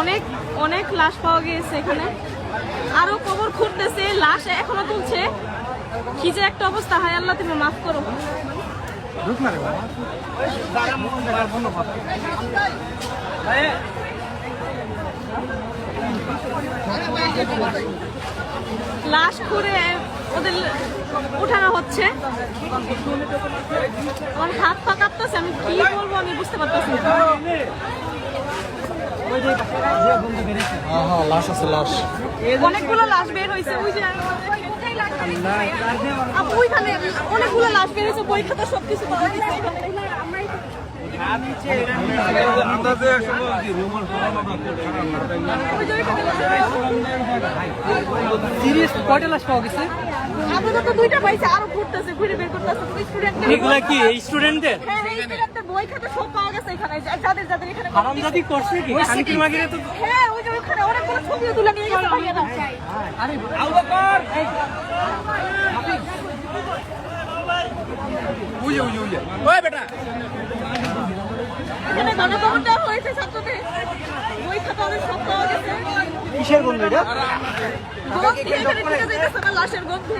অনেক অনেক লাশ পাওয়া গিয়েছে এখানে। আরও কবর খুঁড়তেছে লাশ এখনও তুলছে। কি যে একটা অবস্থা হায় আল্লাহ তুমি মাফ করো। লাশ খুঁড়ে ওদের উঠানো হচ্ছে। আমার হাত পা কাঁপতেছে আমি কি বলব আমি বুঝতে পারতেছি না হ্যাঁ লাশ আছে লাশ। অনেকগুলো লাশ বের হয়েছে ওই যে আপু ওইখানে অনেকগুলো লাশ বের হয়েছে বই খাতা সবকিছু পাওয়া গেছে ওই যে ওইখানে সিরিয়াস কয়টা লাশ পাওয়া গেছে? আপাতত দুইটা পাইছে আরও ঘুরতেছে ঘুরে বের করতেছে। এগুলা কি এই স্টুডেন্টদের বই খাতা সব পাওয়া গেছে এখানে। যাদের যাদের এখানে হারামজাদি করছে কি? শান্তির মাগিরে তো হ্যাঁ ওই যে ওখানে অনেকগুলো ছবিও তুলে নিয়ে গেছে ভাইয়ারা এখানে গণকবর হয়েছে ছাত্রদের। বই খাতা ওদের সব পাওয়া গেছে। কিসের গন্ধ এটা? গন্ধ এখানে ঢুকে যাইতেছে না লাশের গন্ধে।